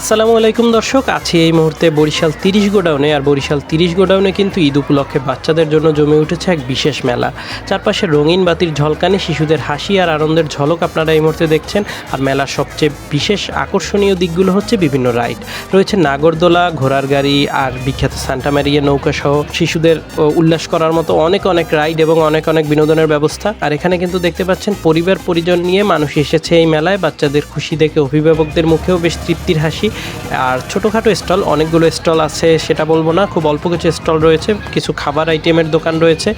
আসসালামু আলাইকুম দর্শক, আছি এই মুহূর্তে বরিশাল তিরিশ গোডাউনে আর বরিশাল তিরিশ গোডাউনে কিন্তু ঈদ উপলক্ষে বাচ্চাদের জন্য জমে উঠেছে এক বিশেষ মেলা। চারপাশে রঙিন বাতির ঝলকানে, শিশুদের হাসি আর আনন্দের ঝলক আপনারা এই মুহূর্তে দেখছেন। আর মেলার সবচেয়ে বিশেষ আকর্ষণীয় দিকগুলো হচ্ছে বিভিন্ন রাইড। রয়েছে নাগরদোলা, ঘোড়ার গাড়ি আর বিখ্যাত সান্টা ম্যারিয়া নৌকা সহ শিশুদের উল্লাস করার মতো অনেক অনেক রাইড এবং অনেক অনেক বিনোদনের ব্যবস্থা। আর এখানে কিন্তু দেখতে পাচ্ছেন পরিবার পরিজন নিয়ে মানুষ এসেছে এই মেলায়। বাচ্চাদের খুশি দেখে অভিভাবকদের মুখেও বেশ তৃপ্তির হাসি আর ছোটোখাটো স্টল, অনেকগুলো স্টল আছে, সেটা বলব না, খুব অল্প কিছু স্টল রয়েছে, কিছু খাবার আইটেমের দোকান রয়েছে।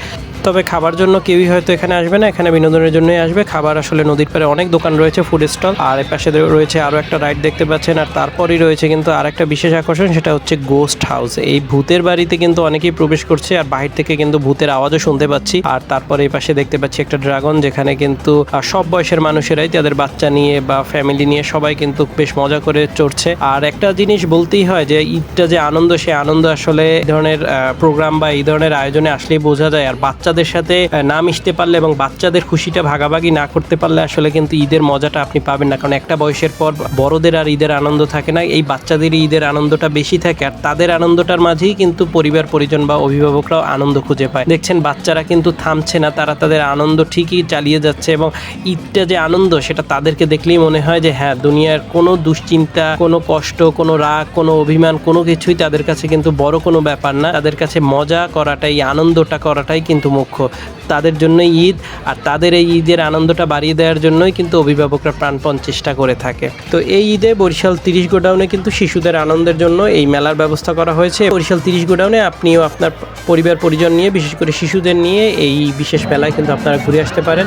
তবে খাবার জন্য কেউই হয়তো এখানে আসবে না, এখানে বিনোদনের জন্যই আসবে। খাবার আসলে নদীর পাড়ে অনেক দোকান রয়েছে ফুড স্টল আর পাশে রয়েছে আরও একটা রাইড দেখতে পাচ্ছেন, আর তারপরেই রয়েছে কিন্তু আর একটা বিশেষ আকর্ষণ, সেটা হচ্ছে গোস্ট হাউস এই ভূতের বাড়িতে কিন্তু অনেকেই প্রবেশ করছে, আর বাহির থেকে কিন্তু ভূতের আওয়াজও শুনতে পাচ্ছি। আর তারপরে এই পাশে দেখতে পাচ্ছি একটা ড্রাগন যেখানে কিন্তু সব বয়সের মানুষেরাই তাদের বাচ্চা নিয়ে বা ফ্যামিলি নিয়ে সবাই কিন্তু বেশ মজা করে চড়ছে। আর একটা জিনিস বলতেই হয় যে, ঈদটা যে আনন্দ, সে আনন্দ আসলে এই ধরনের প্রোগ্রাম বা এই ধরনের আয়োজনে আসলেই বোঝা যায়। আর বাচ্চাদের সাথে আহ, না মিশতে পারলে এবং বাচ্চাদের খুশিটা ভাগাভাগি না করতে পারলে আসলে কিন্তু ঈদের মজাটা আপনি পাবেন না। কারণ একটা বয়সের পর বড়দের আর ঈদের আনন্দ থাকে না। এই বাচ্চাদেরই ঈদের আনন্দটা বেশি থাকে আর তাদের আনন্দটার মাঝেই কিন্তু পরিবার পরিজন বা অভিভাবকরাও আনন্দ খুঁজে পায়। দেখছেন বাচ্চারা কিন্তু থামছে না তারা তাদের আনন্দ ঠিকই চালিয়ে যাচ্ছে এবং ঈদটা যে আনন্দ সেটা তাদেরকে দেখলেই মনে হয় যে হ্যাঁ দুনিয়ার কোনো দুশ্চিন্তা কোনো কষ্ট কোনো রাগ কোনো অভিমান কোনো কিছুই তাদের কাছে কিন্তু বড় কোনো ব্যাপার না। তাদের কাছে মজা করাটাই আনন্দটা করাটাই কিন্তু মুখ্য তাদের জন্যই ঈদ আর তাদের এই ঈদের আনন্দটা বাড়িয়ে দেওয়ার জন্যই কিন্তু অভিভাবকরা প্রাণপণ চেষ্টা করে থাকে। তো এই ঈদে বরিশাল তিরিশ গোডাউনে কিন্তু শিশুদের আনন্দের জন্য এই মেলার ব্যবস্থা করা হয়েছে। বরিশাল তিরিশ গোডাউনে আপনিও আপনার পরিবার পরিজন নিয়ে, বিশেষ করে শিশুদের নিয়ে এই বিশেষ মেলায় কিন্তু আপনারা ঘুরে আসতে পারেন।